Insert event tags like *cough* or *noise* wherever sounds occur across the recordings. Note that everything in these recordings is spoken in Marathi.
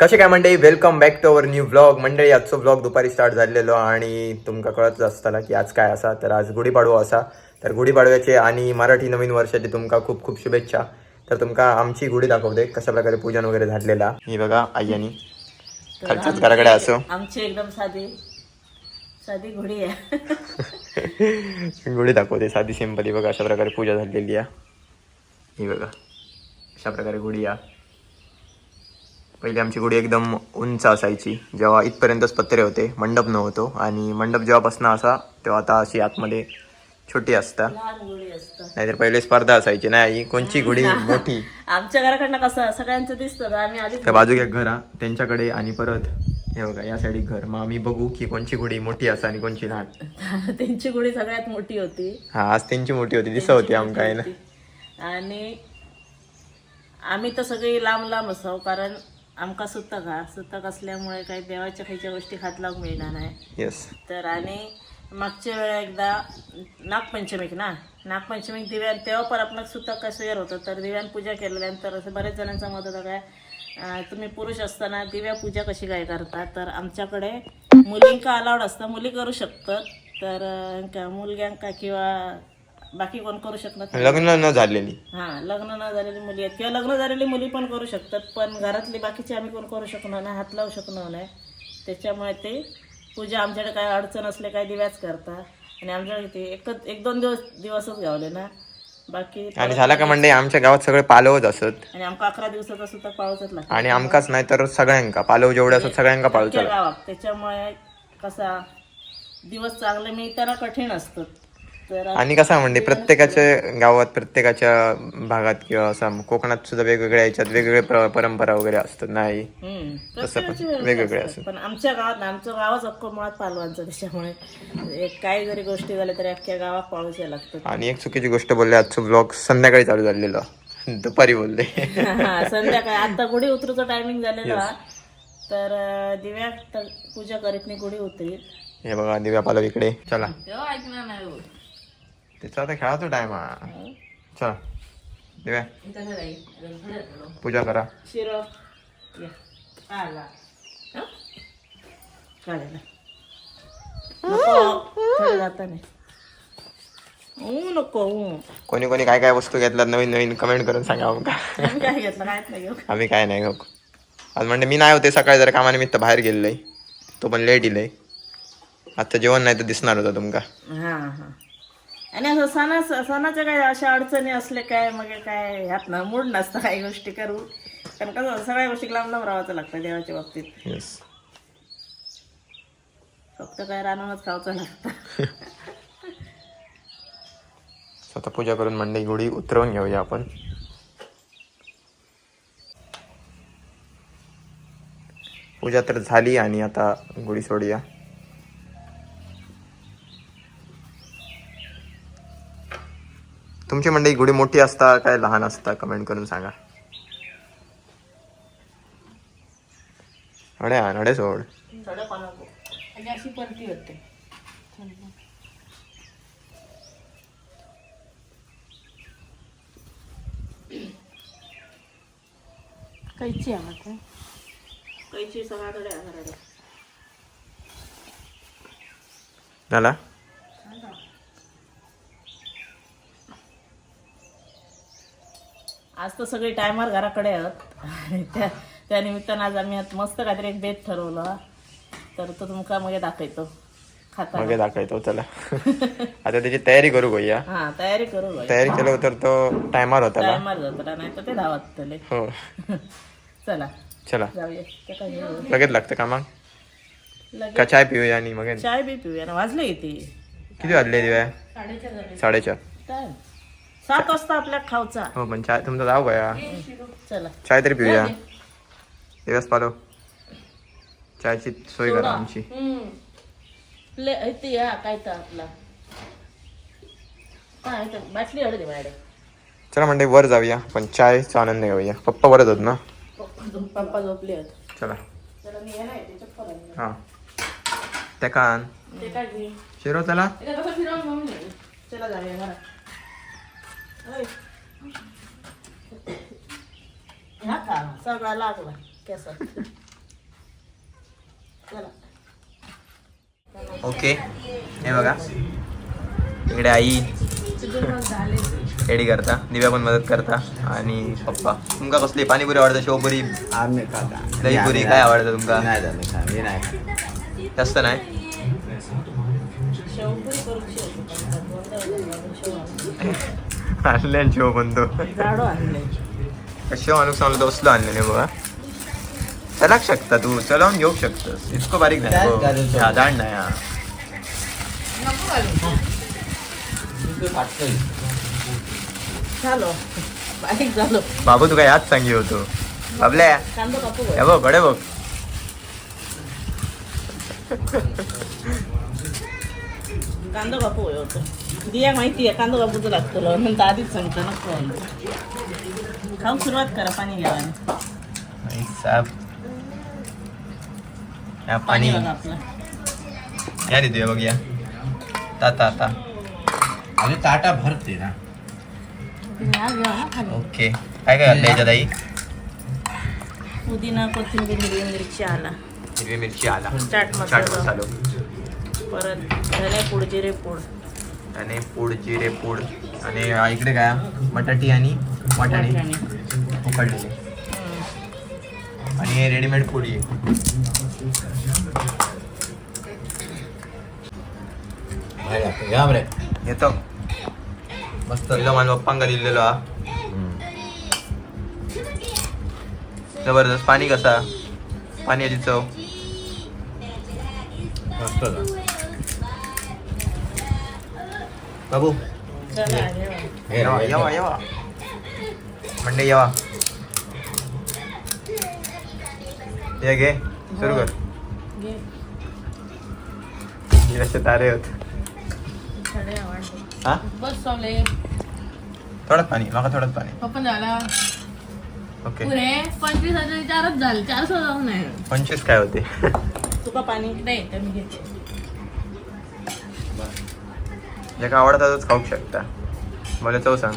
कसे काय मंडळी? Welcome back to our new vlog मंडळी आजचो व्लॉग दुपारी स्टार्ट झालेलो आणि तुमका कळतच असताना की आज काय असा? तर आज गुढीपाडवो असा. तर गुढीपाडव्याचे आणि मराठी नवीन वर्षाचे तुमका खूप खूप शुभेच्छा. तर तुमका आमची गुढी दाखवते कशा प्रकारे पूजन वगैरे झालेला. ही बघा आय्यानी खालच्याच घराकडे असो. आमची एकदम साधी साधी घोडी आहे. गुढी दाखवते साधी सिंपली बघा अशा प्रकारे पूजा झालेली आहे. ही बघा अशा प्रकारे गुढी या पहिली आमची गुढी एकदम उंच असायची. जेव्हा इथपर्यंतच पत्रे होते मंडप नव्हतो. आणि मंडप जेव्हापासून असा तेव्हा आता अशी आतमध्ये छोटी असता. नाहीतर पहिले स्पर्धा असायची नाही कोणची गुढी *laughs* मोठी? आमच्या घराकडनं कसं सगळ्यांचं दिसतं आम्ही आधी बाजूक एक घर त्यांच्याकडे आणि परत हे बघा या साईड घर. मग आम्ही बघू की कोणची गुढी मोठी असा आणि कोणची लहान. *laughs* त्यांची घोडी सगळ्यात मोठी होती. हा आज त्यांची मोठी होती दिसत होती आमका आहे ना आणि आम्ही तर सगळी लांब लांब असाव कारण आमका सुतक हा. सुतक असल्यामुळे काही देवाच्या खायच्या गोष्टी खात लावूक मिळणार नाही येस तर आणि मागच्या वेळा एकदा नागपंचमीक ना? नागपंचमीक दिव्यान तेव्हा पण आपण सुतक कसं होतं. तर दिव्यान पूजा केल्यानंतर असं बऱ्याच जणांचं मत होतं काय तुम्ही पुरुष असताना दिव्या पूजा कशी काय करता? तर आमच्याकडे मुलींका अलाउड असतं. मुली करू शकतात. तर मुलग्यांका किंवा बाकी कोण करू शकत नाही. लग्न न झालेली. हां लग्न न झालेली मुली आहेत. किंवा लग्न झालेली मुली पण करू शकतात पण घरातली बाकीची आम्ही कोण करू शकणार नाही हात लावू शकणार नाही. त्याच्यामुळे ते पूजा आमच्याकडे काय अडचण असले काय दिव्याच करता आणि आमच्याकडे ते एकच एक दोन दिवस दिवसच गावले ना. बाकी आणि झाला का म्हणजे आमच्या गावात सगळे पालवच असत. आणि आमका अकरा दिवसाचा सुद्धा पाळूचच लागतो. आणि आमकाच नाही तर सगळ्यांका पालव जेवढे असत सगळ्यांका गावात. त्याच्यामुळे कसा दिवस चांगले मिळताना कठीण असतं तर आणि कसा म्हणजे प्रत्येकाच्या गावात प्रत्येकाच्या भागात किंवा असं कोकणात सुद्धा वेगवेगळ्या याच्यात वेगवेगळे प्र- परंपरा वगैरे असतात नाही. तसं पण वेगवेगळे असतात. पण आमच्या गावात आमचं गावच अख्खं मुळात पालवांचं त्याच्यामुळे एक काही जरी गोष्टी झाल्या तरी अख्ख्या गावात पाळूच्या लागतात आणि एक चुकीची गोष्ट बोलले आजचं ब्लॉग संध्याकाळी चालू झालेलं. *laughs* दुपारी बोलले. हा, संध्याकाळी. आता गुढी उतरूचं टायमिंग झालेलं. हा. तर दिव्या तर पूजा करीत नाही गुढी उतरी हे बघा दिव्या पालव इकडे. चला. ऐकणार नाही त्याचा आता खेळाचा टाइम हा चला दिव्या. पूजा करा शिरो. आला. हं? नको, थोडं जाताना. ऊ, नको ऊ. कोणी कोणी काय काय वस्तू घेतल्यात नवीन नवीन कमेंट करून सांगा आमका आम्ही काय घेतलं काय नाही घेऊ आम्ही काय नाही हो आज म्हणजे मी नाही होते सकाळी जरा कामानिमित्त बाहेर गेलेलो तो पण लेट इलंय आता जेवण नाही तर दिसणार होतं तुमका हा हा आणि असं सणा सणाच्या काय अशा अडचणी असले काय मग काय ह्यात ना मूड नसतं काही गोष्टी करू कारण कसं सगळ्या गोष्टी लांब लांब राहावं लागतं देवाच्या बाबतीत. येस फक्त काय राहूनच खावचं लागतं. *laughs* स्वतः पूजा करून मंडई गुढी उतरवून घेऊया आपण. पूजा तर झाली आणि आता गुढी सोडूया. तुमची मंडई गुढी मोठी असता काय लहान असता कमेंट करून सांगा. अडे आण अडे सोड कैची आहे कैची सगळ्याकडे झाला? आज तर सगळे टायमर घराकडे आहेत. आणि त्या त्या निमित्तानं आज आम्ही आज मस्त काहीतरी एक बेत ठरवलं. तर तो तुमका मग दाखवतो. खाता मग दाखवतो चला. आता त्याची तयारी करू गोया हा तयारी करू बाई तयारी केलं तर तो टायमर होता. टायमर जातो नाही तर ते धावत तले हो. *laughs* चला. चला. जाऊया. ते काय घेऊ. लगेच लागतं का मग? लगेच. का चाय पिऊया आणि मग? चाय बी पिऊया ना वाजले किती? किती वाजले दिव्या? झाले. साडेचार. काय? सात वाजता आपल्या खावचा हो पण चाय तुमचा जाऊ गया चला. चाय तरी पिऊया. दिवस पालो. चायची सोय करा आमची. हम्म. ले इथे या काय तर आपला. हा बाटली हळदी माझ्याकडे. चला म्हणजे वर जाऊया पण चायचा आनंद घेऊया. पप्पा वरच होत ना? पप्पा झोपले आहेत चला. चला मी येणार आहे, चप्पल आहे. हा. त्या कान. ते काय घे. शिरो चला. ते कसं फिरवून घेऊन ये. चला जाऊया घरात. होय. ह्या का सगळा लागला केसात चला ओके हे बघा. इकडे आई रेडी करता. दिव्या पण मदत करता. आणि पप्पा. तुमका कसली? पाणीपुरी आवडतं शेवपुरी? आम्ही खाता. दहीपुरी. काय आवडतं तुमका? नाही झालं खा मी नाही खात. जास्त नाही? शेव आणूक सांगलो तर असलो आणलेले बघा. चलाक शकता तू चलावून घेऊ शकतस. इतकं बारीक नाही हो. नाही हा. झालो. बाबू तू काय याच सांगी होतो. बाबल्या. कांदो कापू हे बघकडे बघ. कांदो कापू होतो. दिया माहिती आहे कांदो कापूचं लागतं नंतर आधीच सांगतो नको. खाऊन सुरुवात करा पाणी घ्यावा पाणी. आपलं. या देतोय बघ या. ता ता ता आणि ताटा भरते ना. ओके. काय काय घातलं याच्यात आई? पुदिना कोथिंबीर हिरवी मिरची आला. हिरवी मिरची आला. चाट मसाला. मसालो. परत धने पूड जिरे पूड आणि पूड जिरे पूड आणि आ, इकडे काय? बटाटी आणि वाटाणे. उकडलेले. आणि हे. रेडीमेड लागतं. या येतो. मस्त माझ्या पप्पांका दिलेलो हा. जबरदस्त. पाणी कसा? पाणी याची चव. मस्त बाबू. हे येवा रे, येवा येवा. मंडे येवा. ये घे सुरू कर. असे तारे होत. हा? बस चावले थोडंच पाणी माका थोडंच पाणी. पप्पा झाला. ओके. पुरे पंचवीस हजार चारच झाले चार जाऊ नाही. पंचवीस काय होते? तुका पाणी नाही तर मी घेते. जे काय आवडतं तोच खाऊ शकता. मला चव सांग.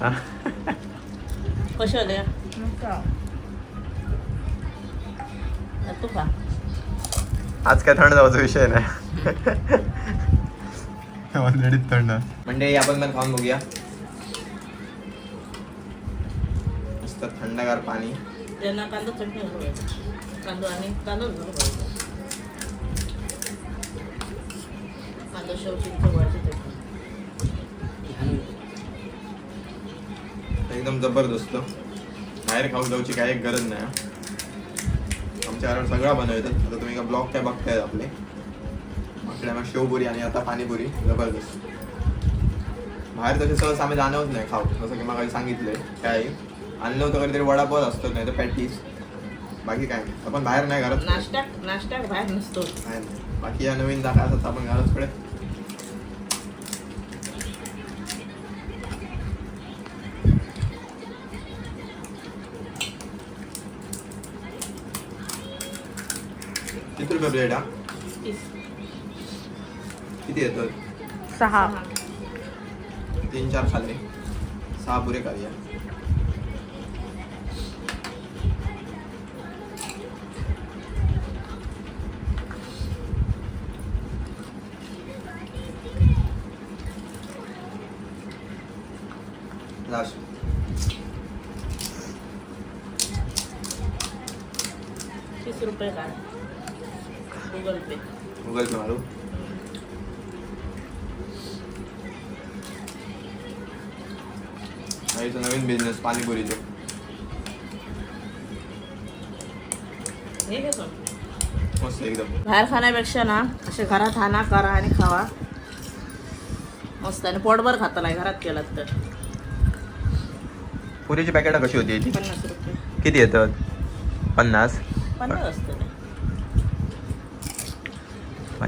हा तू खा. आज काय थंड जायचा विषय नाही. *laughs* ऑलरेडी थंड. म्हणजे आपण पण खाऊन बघूया. मस्त थंडगार पाणी. त्यांना कांदा चटणी कांदो आणि कांदो कांदा शेव चटणी. एकदम जबरदस्त. बाहेर खाऊ जाऊची काही गरज नाही आमच्या घरात सगळं बनवतात. आता तुम्ही का ब्लॉग काय बघतायत आपले? मग शेवपुरी आणि आता पाणीपुरी. जबरदस्त. बाहेर तसे सहज आम्ही जाणवत नाही खाऊ. जसं की मग सांगितलंय काय आणलं होतं कधीतरी वडापाव असतो नाही तर पॅटीस. बाकी काय नाही. आपण बाहेर नाही घरात नाश्ता नाश्ता बाहेर नसतो. नाही. बाकी या नवीन जागा असतात आपण घरात कडे किती रुपये प्लेट हा? किती येतं सहा. तीन चार खाल्ले सहा पुरे करूया लास्ट तीस रुपये काढ गुगल पे। गुगल पे मारू आईचं नवीन बिझनेस पाणीपुरीचं. हे. मस्त एकदम. बाहेर खाण्यापेक्षा ना असे घरात आणा करा आणि खावा. मस्त आणि पोटभर खाता नाही घरात केलात तर. पुरीची पॅकेट कशी होती? याची पन्नास रुपये. किती येतात? पन्नास? पन्नास असतं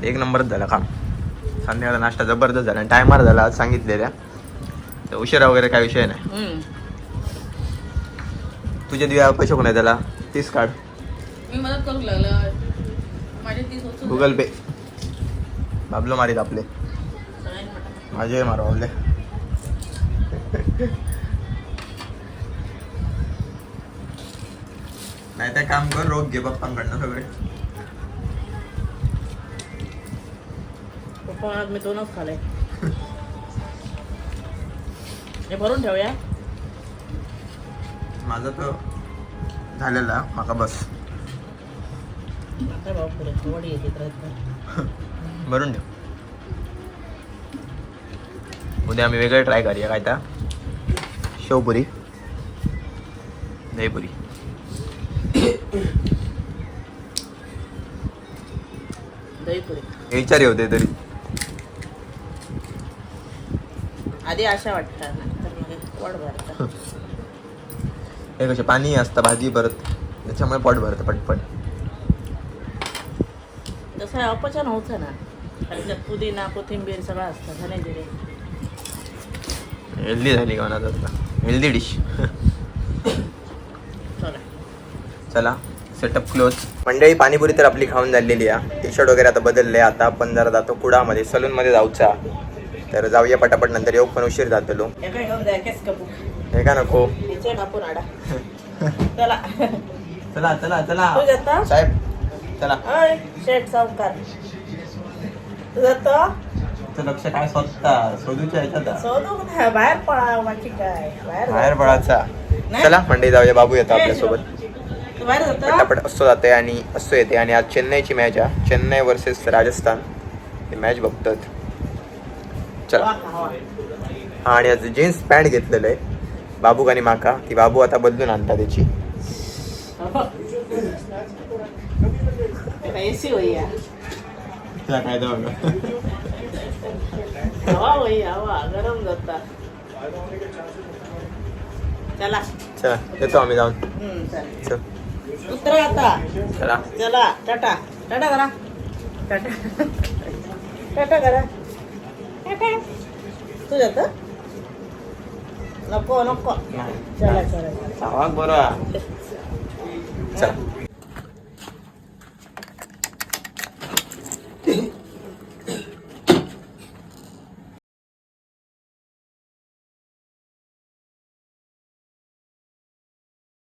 एक नंबरच झाला काम संध्याकाळचा नाश्ता जबरदस्त झाला आणि टायमार झाला आज सांगितलेल्या. तर उशिरा वगैरे काय विषय नाही. तुझे दिव्या पैसे कोण आहे त्याला? तीस काढ. मी मदत करू लागलं. माझे तीस वस्तू गुगल पे. बाबलो मारीत आपले. माझे मारवले नाही तर काम कर रोग घे पप्पांकडनं सगळे. पप्पा आज मी दोनच खाले हे भरून ठेवूया. माझं तर झालेला माका बस. काय भाऊ पुढे वडी येते राहत भरून ठेव. उद्या आम्ही वेगळं ट्राय करूया काय तर. शेवपुरी. दहीपुरी. दही पुरी विचारी होते तरी. आधी अशा वाटतात मग पोट भरतं. हे. कसे पाणी असतं भाजी परत त्याच्यामुळे पोट भरतं पटपट. जसं अपचन होतं ना. पुदिना कोथिंबीर सगळं असतं धने जिरे हेल्दी झाली का म्हणा आता? Healthy dish. चला. चला सेटअप क्लोज मंडळी पाणीपुरी तर आपली खाऊन झालेली आहे. टी शर्ट वगैरे आता बदलले आता आपण जरा जातो कुडामध्ये सलूनमध्ये जाऊचा. तर जाऊया पटापट नंतर येऊ पण उशीर जातलो हे हे का नको? *laughs* चला. चला चला चला. तू जाता? साहेब चला. लक्ष काय स्वतः शोधूच्या ह्याच्यात बाहेर पळा बाकी काय? बाहेर बाहेर जा. पडायचा नाही. चला मंडळी जाऊया बाबू येतो आपल्यासोबत तू बाहेर जातो? पटापट असतो जाते आणि असतो येते आणि आज चेन्नईची मॅच आहे. चेन्नई वर्सेस राजस्थान. ही मॅच बघतात. चला. हा आणि आज जीन्स पॅन्ट घेतलेलं आहे. बाबू आणि माका. ती बाबू आता बदलून आणता त्याची. तिला गरम जाता. चला. चला येतो आम्ही जाऊन. चल. उतरा आता. चला. चला टाटा. टाटा करा. टाटा. टाटा करा. टाटा तू जात? नको नको. चला चला बरं. चला.